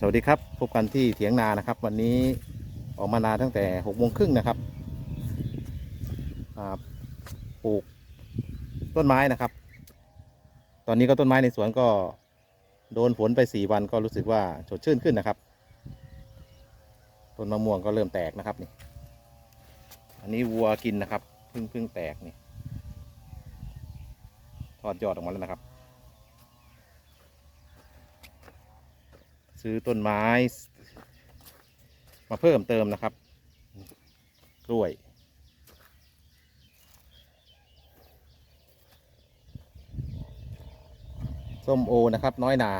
สวัสดีครับ พบกันที่เถียงนานะครับ วันนี้ออกมานาตั้งแต่หกโมงครึ่งนะครับปลูกต้นไม้นะครับ ตอนนี้ก็ต้นไม้ในสวนก็โดนฝนไปสี่วันก็รู้สึกว่าสดชื่นขึ้นนะครับต้นมะม่วงก็เริ่มแตกนะครับนี่ อันนี้วัวกินนะครับเพิ่งเพิ่งแตกนี่ ทอดยอดออกมาแล้วนะครับ ซื้อต้นไม้ มาเพิ่มเติมนะครับกล้วย ส้มโอนะครับ น้อยนา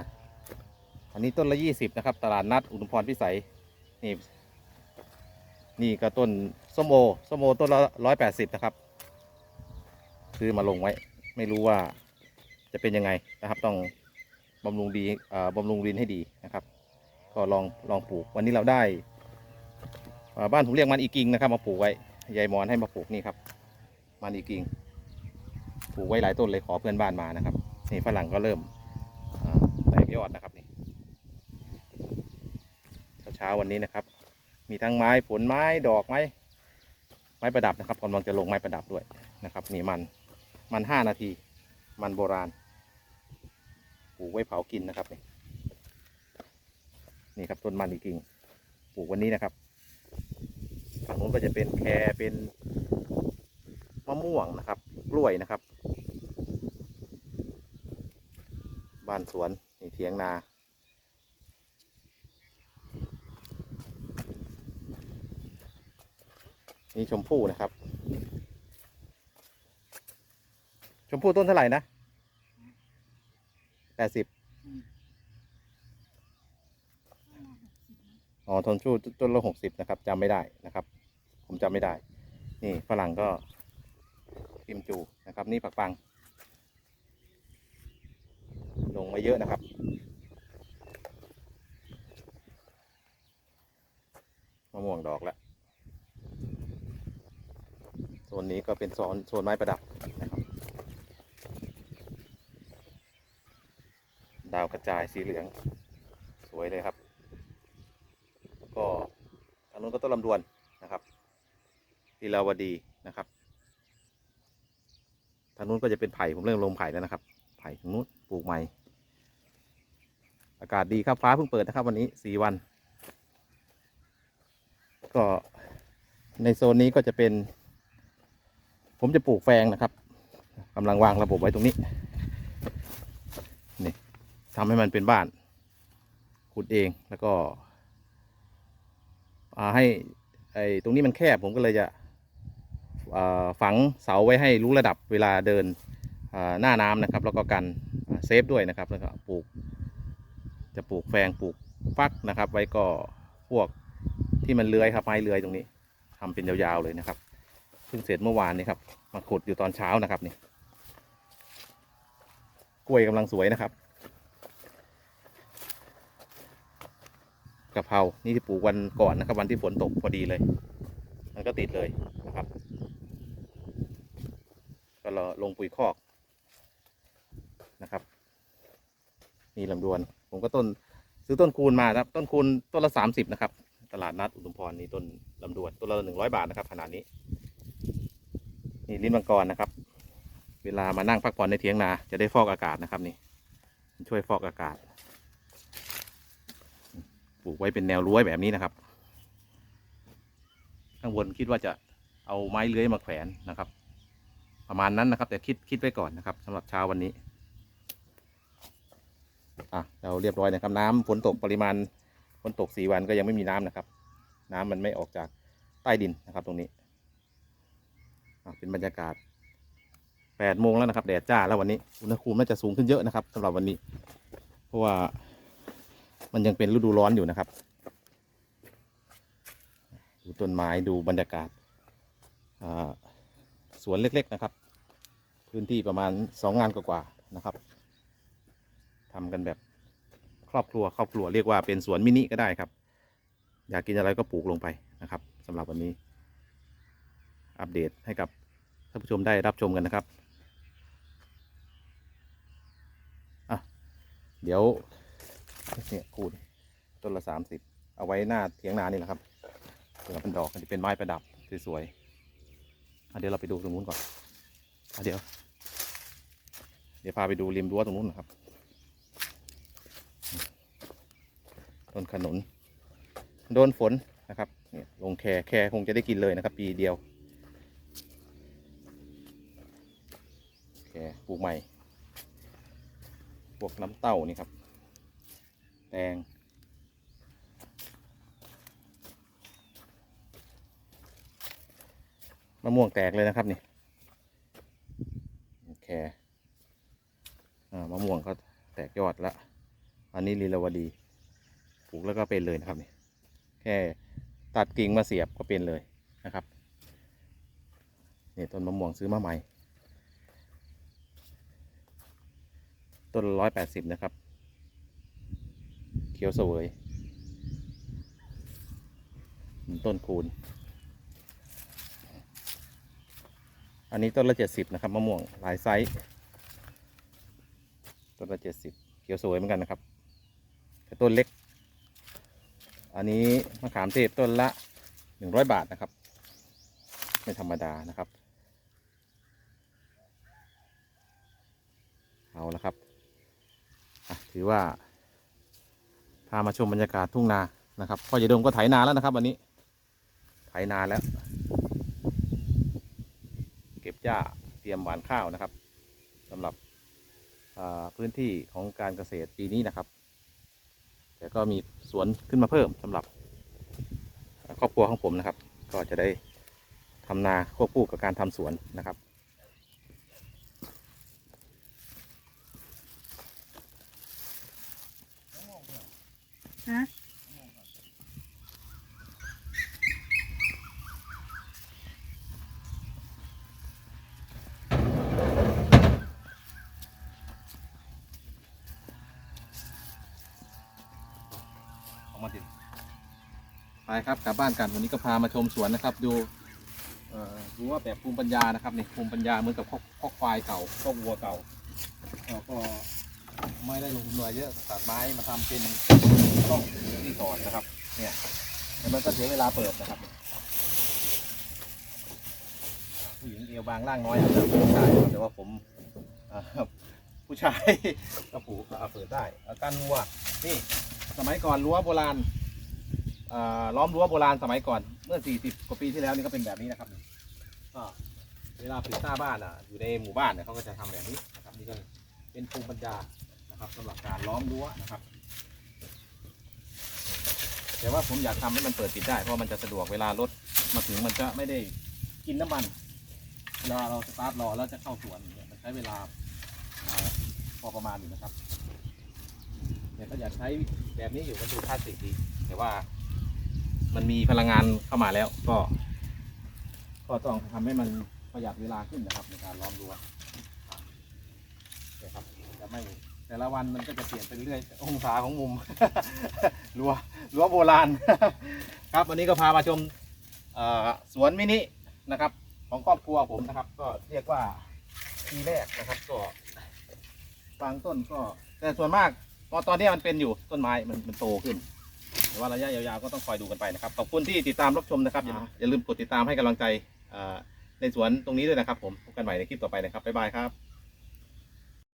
อันนี้ต้นละยี่สิบนะครับ ตลาดนัดอุดมพรพิสัย นี่ นี่ก็ต้นส้มโอ ส้มโอต้นละร้อยแปดสิบนะครับ ซื้อมาลงไว้ ไม่รู้ว่าจะเป็นยังไงนะครับต้อง บำรุงดีอ่อบำรุงดินให้ดีนะครับ ก็ลองลองปลูก วันนี้เราได้บ้านผมเรียกมันอีกิงนะครับ มาปลูกไว้ยายมอนให้มาปลูกนี่ครับ มันอีกิงปลูกไว้หลายต้นเลยขอเพื่อนบ้านมานะครับนี่ฝรั่งก็เริ่มแตกยอดนะครับนี่เช้าวันนี้นะครับ มีทั้งไม้ผลไม้ดอกไม้ไม้ประดับนะครับกำลังจะลงไม้ประดับด้วยนะครับนี่มันมันห้านาที มันโบราณ ปลูกไว้เผากินนะครับนี่นี่ครับต้นมันอีกกิ่งปลูกวันนี้นะครับฝั่งนู้นก็จะเป็นแครเป็นมะม่วงนะครับ กล้วยนะครับ บ้านสวนนี่เทียงนานี่ชมพู่นะครับ ชมพู่ต้นเท่าไหร่นะ แปดสิบอ๋อทนชูต้นละหกสิบนะครับจำไม่ได้นะครับ ผมจำไม่ได้ นี่ฝรั่งก็กิมจูนะครับ นี่ผักปัง ลงมาเยอะนะครับ มะม่วงดอกแล้วโซนนี้ก็เป็นโซนโซนไม้ประดับนะครับ ดาวก ระจายสีเหลือง สวยเลยครับ ก็ทางนู้นก็ต้นลำดวนนะครับลีลาวดีนะครับทางนู้นก็จะเป็นไผ่ผมเริ่มลงไผ่แล้วนะครับ ไผ่ทางนู้นปลูกใหม่ อากาศดีครับฟ้าเพิ่งเปิดนะครับ วันนี้สี่วัน ก็ในโซนนี้ก็จะเป็น ผมจะปลูกแฟงนะครับกำลังวางระบบไว้ตรงนี้ ทำให้มันเป็นบ้าน ขุดเองแล้วก็อ่าให้ไอ้ตรงนี้มันแคบผมก็เลยจะฝังเสาไว้ให้รู้ระดับเวลาเดินหน้าน้ำนะครับ แล้วก็กันเซฟด้วยนะครับแล้วก็ปลูก จะปลูกแฟงปลูกฟักนะครับ ไว้ก็พวกที่มันเลื้อยครับไม้เลื้อยตรงนี้ทำเป็นยาวๆเลยนะครับเพิ่งเสร็จเมื่อวานนี้ครับมาขุดอยู่ตอนเช้านะครับนี่กล้วยกำลังสวยนะครับ กะเพรา นี่ที่ปลูกวันก่อนนะครับ วันที่ฝนตกพอดีเลย มันก็ติดเลยนะครับ ก็เราลงปุ๋ยคอกนะครับ นี่ลำดวน ผมก็ต้นซื้อต้นคูณมาครับ ต้นคูณต้นละสามสิบนะครับ ตลาดนัดอุดมพรนี่ต้นลำดวนต้นละหนึ่งร้อยบาทนะครับขนาดนี้ นี่ลิ้นมังกรนะครับ เวลามานั่งพักผ่อนในเถียงนาจะได้ฟอกอากาศนะครับนี่ช่วยฟอกอากาศ ลูกไว้เป็นแนวรั้วแบบนี้นะครับ ข้างบนคิดว่าจะเอาไม้เลื้อยมาแขวนนะครับ ประมาณนั้นนะครับ แต่คิดคิดไว้ก่อนนะครับสำหรับเช้าวันนี้อะเราเรียบร้อยนะครับ น้ำฝนตกปริมาณฝนตกสี่วันก็ยังไม่มีน้ำนะครับ น้ำมันไม่ออกจากใต้ดินนะครับ ตรงนี้อะเป็นบรรยากาศแปดโมงแล้วนะครับ แดดจ้าแล้ววันนี้ อุณหภูมิน่าจะสูงขึ้นเยอะนะครับสำหรับวันนี้ เพราะว่า มันยังเป็นฤดูร้อนอยู่นะครับ ดูต้นไม้ดูบรรยากาศสวนเล็กๆนะครับ พื้นที่ประมาณสองงานกว่าๆนะครับทำกันแบบครอบครัวครอบครัวเรียกว่าเป็นสวนมินิก็ได้ครับ อยากกินอะไรก็ปลูกลงไปนะครับสำหรับวันนี้ อัปเดตให้กับท่านผู้ชมได้รับชมกันนะครับ อะ เดี๋ยว เนี่ยกูดต้นละสามสิบเอาไว้หน้าเถียงนานี่แหละครับเผื่อเป็นดอกมันจะเป็นไม้ประดับสวยๆเดี๋ยวเราไปดูตรงนู้นก่อนอเดี๋ยว เดี๋ยวพาไปดูริมรั้วตรงนู้นนะครับ ต้นขนุนโดนฝนนะครับเนี่ยลงแคแคคงจะได้กินเลยนะครับ ปีเดียวแคปลูกใหม่พวกน้ำเต้านี่ครับ แตงมะม่วงแตกเลยนะครับนี่แคอ่ามะม่วงก็แตกยอดละ อันนี้ลีลาวดี ปลูกแล้วก็เป็นเลยนะครับนี่ แค่ตัดกิ่งมาเสียบก็เป็นเลยนะครับ นี่ต้นมะม่วงซื้อมาใหม่ ต้นร้อยแปดสิบนะครับ เขียวเสวยต้นคูณ อันนี้ต้นละเจ็ดสิบนะครับมะม่วงหลายไซส์ ต้นละเจ็ดสิบเขียวสวยเหมือนกันนะครับ แต่ต้นเล็ก อันนี้มะขามเทศต้นละหนึ่งร้อยบาทนะครับ ไม่ธรรมดานะครับ เอาละครับ ถือว่า พามาชมบรรยากาศทุ่งนานะครับพ่อใหญ่ดมก็ไถนาแล้วนะครับวันนี้ ไถนาแล้ว เก็บหญ้าเตรียมหวานข้าวนะครับสำหรับพื้นที่ของการเกษตรปีนี้นะครับ แต่ก็มีสวนขึ้นมาเพิ่มสำหรับ ครอบครัวของผมนะครับ ก็จะได้ทำนาควบคู่กับการทำสวนนะครับ ฮะออกมาสิไปครับกลับบ้านกันวันนี้ก็พามาชมสวนนะครับ ดูเอ่อดูว่าแบบภูมิปัญญานะครับนี่ภูมิปัญญาเหมือนกับข้อข้อควายเก่าข้อวัวเก่าเราก็ ไม่ได้ลงทุนอะไรเยอะตัดไม้มาทำเป็นห้องที่สอนนะครับ เนี่ยแล้วมันก็เสียเวลาเปิดนะครับผู้หญิงเอวบางร่างน้อยอาจจะผู้ชายแต่ว่าผมผู้ชายก็ผูกอ่าเปิดได้เอากันวัวนี่สมัยก่อนรั้วโบราณอ่อล้อมรั้วโบราณสมัยก่อนเมื่อ 40 กว่าปีที่แล้วนี่ก็เป็นแบบนี้นะครับก็เวลาปลูกหน้าบ้านอะอยู่ในหมู่บ้านเนี่ยเขาก็จะทำแบบนี้นะครับนี่ก็เป็นภูมิปัญญา นะครับสำหรับการล้อมรั้วนะครับ แต่ว่าผมอยากทำให้มันเปิดปิดได้เพราะมันจะสะดวกเวลารถมาถึงมันจะไม่ได้กินน้ำมันเวลาเราสตาร์ทรอแล้วจะเข้าสวนเนี่ยมันใช้เวลาพอประมาณอยู่นะครับเนี่ยก็อยากใช้แบบนี้อยู่มันดูคลาสสิกดีแต่ว่ามันมีพลังงานเข้ามาแล้ว ก็ ก็ต้องทำให้มันประหยัดเวลาขึ้นนะครับในการล้อมรั้วนะครับจะไม่ แต่ละวันมันก็จะเปลี่ยนไปเรื่อยองศาของมุม รั้วรั้วโบราณ ครับวันนี้ก็พามาชมสวนมินินะครับ ของครอบครัวผมนะครับ ก็เรียกว่าปีแรกนะครับก็บางต้นก็ แต่ส่วนมากตอนตอนนี้มันเป็นอยู่ต้นไม้มันมันโตขึ้นแต่ว่าระยะยาวๆก็ต้องคอยดูกันไปนะครับขอบคุณที่ติดตามรับชมนะครับ อย่าอย่าลืมกดติดตามให้กำลังใจในสวนตรงนี้ด้วยนะครับ ผมพบกันใหม่ในคลิปต่อไปนะครับบ๊ายบายครับ